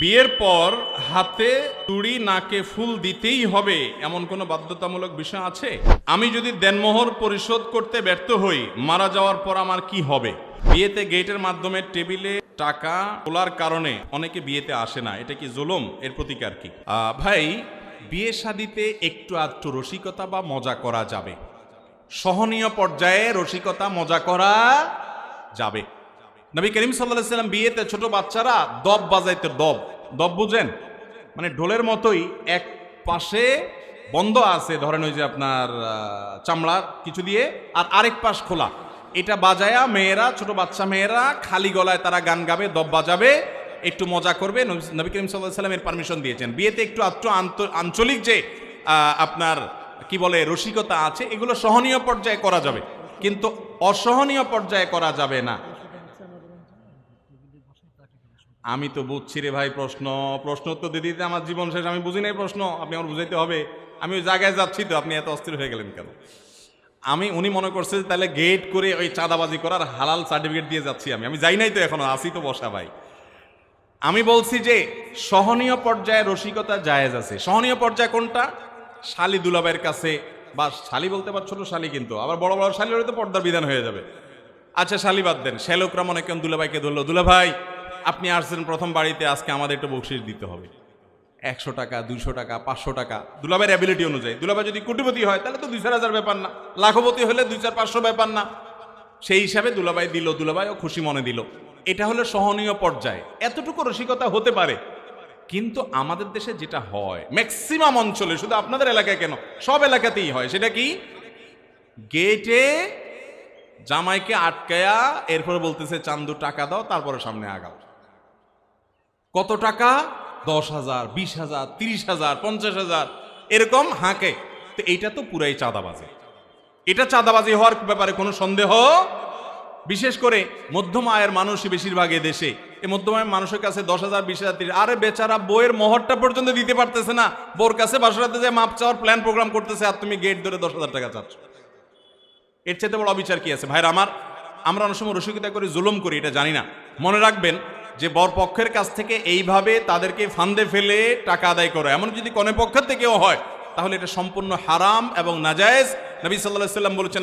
বিয়ের পর হাতে তুড়ি নাকে ফুল দিতেই হবে, এমন কোনো বাধ্যতামূলক বিষয় আছে? আমি যদি দেনমোহর পরিশোধ করতে ব্যর্থ হই, মারা যাওয়ার পর আমার কি হবে? বিয়েতে গেটের মাধ্যমে টেবিলে টাকা তোলার কারণে অনেকে বিয়েতে আসে না। এটা কি জুলুম? এর প্রতিকার কি? ভাই, বিয়ে শাদিতে একটু আধটু রসিকতা বা মজা করা যাবে। সহনীয় পর্যায়ে রসিকতা, মজা করা যাবে। নবী করিম সাল্লাহ সাল্লাম বিয়েতে ছোট বাচ্চারা দব বাজাইতে, দব। দব বুঝেন? মানে ঢোলের মতোই এক পাশে বন্ধ আছে, ধরেন ওই যে আপনার চামড়া কিছু দিয়ে, আর আরেক পাশ খোলা। এটা বাজায়া মেয়েরা, ছোট বাচ্চা মেয়েরা খালি গলায় তারা গান গাবে, দব বাজাবে, একটু মজা করবে। নবী- করিম সাল্লাহ সাল্লামের পারমিশন দিয়েছেন। বিয়েতে একটু আত্ম আঞ্চলিক যে আপনার, কি বলে, রসিকতা আছে, এগুলো সহনীয় পর্যায়ে করা যাবে। কিন্তু অসহনীয় পর্যায়ে করা যাবে না। আমি তো বুঝছি রে ভাই প্রশ্ন। প্রশ্ন উত্তর দিতে দিতে আমার জীবন শেষ, আমি বুঝি নাই প্রশ্ন, আপনি আমার বুঝাইতে হবে। আমি ওই জায়গায় যাচ্ছি তো, আপনি এত অস্থির হয়ে গেলেন কেন? আমি, উনি মনে করছে যে তাহলে গেট করে ওই চাঁদাবাজি করার হালাল সার্টিফিকেট দিয়ে যাচ্ছি আমি। আমি যাই নাই তো এখনও আসি তো বসা ভাই। আমি বলছি যে, সহনীয় পর্যায়ে রসিকতা জায়েজ আছে। সহনীয় পর্যায়ে কোনটা? শালি দুলাভাইয়ের কাছে। বা শালি বলতে পার ছোট শালি কিন্তু, আবার বড় বড় শালি হলে তো পর্দার বিধান হয়ে যাবে। আচ্ছা শালি বাদ দেন। শ্যালকরা মনে কেন দুলাভাইকে ধরলো। দুলাভাই আপনি আসছেন প্রথম বাড়িতে, আজকে আমাদের একটু বকশিস দিতে হবে। একশো টাকা, দুইশো টাকা, পাঁচশো টাকা, দুলাভাইয়ের অ্যাবিলিটি অনুযায়ী। দুলাভাই যদি কোটিপতি হয়, তাহলে তো দুই চার হাজার ব্যাপার না। লাখপতি হলে দুই চার পাঁচশো ব্যাপার না। সেই হিসাবে দুলাভাই দিল, দুলাভাইও খুশি মনে দিল। এটা হলো সহনীয় পর্যায়ে। এতটুকু রসিকতা হতে পারে। কিন্তু আমাদের দেশে যেটা হয় ম্যাক্সিমাম অঞ্চলে, শুধু আপনাদের এলাকায় কেন, সব এলাকাতেই হয়। সেটা কি? গেটে জামাইকে আটকায়া, এরপরে বলতেছে, চান্দু টাকা দাও, তারপরে সামনে আগাও। কত টাকা? দশ হাজার, বিশ হাজার, তিরিশ হাজার, পঞ্চাশ হাজার। এরকম হাঁকে। তো এইটা তো পুরাই চাঁদাবাজি। এটা চাঁদাবাজি হওয়ার ব্যাপারে কোনো সন্দেহ? বিশেষ করে মধ্যম আয়ের মানুষ বেশিরভাগ এ দেশে। এই মধ্যম আয়ের মানুষের কাছে দশ হাজার, বিশ হাজার, তিরিশ আরে বেচারা বইয়ের মহরটা পর্যন্ত দিতে পারতেছে না। বোর কাছে বাসরাতে যে মাপ চাওয়ার প্ল্যান প্রোগ্রাম করতেছে আর তুমি গেট ধরে দশ হাজার টাকা চাচ্ছ। এর চাইতে বড় অবিচার কি আছে? ভাইরা, আমার আমরা অনেক সময় রসিকতা করে, জুলুম করি, এটা জানি না। মনে রাখবেন যে বর পক্ষের কাছ থেকে এইভাবে তাদেরকে ফান্দে ফেলে টাকা আদায় করো। এমন যদি কনে পক্ষের থেকেও হয়, তাহলে এটা সম্পূর্ণ হারাম এবং নাজায়েজ। নবী সাল্লাহ সাল্লাম বলেছেন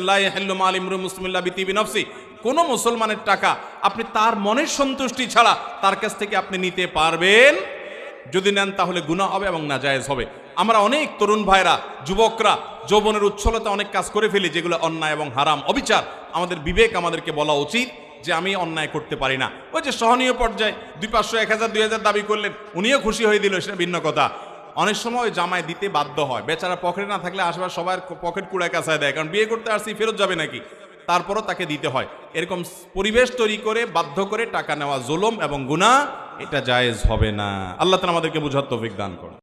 মাল ইমরু মুসলিল্লা বিতিবি নফসি। কোনো মুসলমানের টাকা আপনি তার মনের সন্তুষ্টি ছাড়া তার কাছ থেকে আপনি নিতে পারবেন। যদি নেন, তাহলে গুনাহ হবে এবং নাজায়েজ হবে। আমরা অনেক তরুণ ভাইরা, যুবকরা, যৌবনের উচ্ছলতা অনেক কাজ করে ফেলি, যেগুলো অন্যায় এবং হারাম। অবিচার, আমাদের বিবেক আমাদেরকে বলা উচিত। যে আমি অন্যায় করতে পারি না। ওই যে সহনীয় পর্যায়ে দুই পাঁচশো এক হাজার, দুই হাজার দাবি করলেন, উনিও খুশি হয়ে দিল, সেটা ভিন্ন কথা। অনেক সময় জামায় দিতে বাধ্য হয়। বেচারা পকেটে না থাকলে আশেপাশ সবার পকেট কুড়ায় কাছায় দেয়। কারণ বিয়ে করতে আসছি, ফেরত যাবে নাকি? তারপরও তাকে দিতে হয়। এরকম পরিবেশ তৈরি করে, বাধ্য করে টাকা নেওয়া জুলুম এবং গুনাহ, এটা জায়েজ হবে না। আল্লাহ তালা আমাদেরকে বুঝার তৌফিক দান করুন।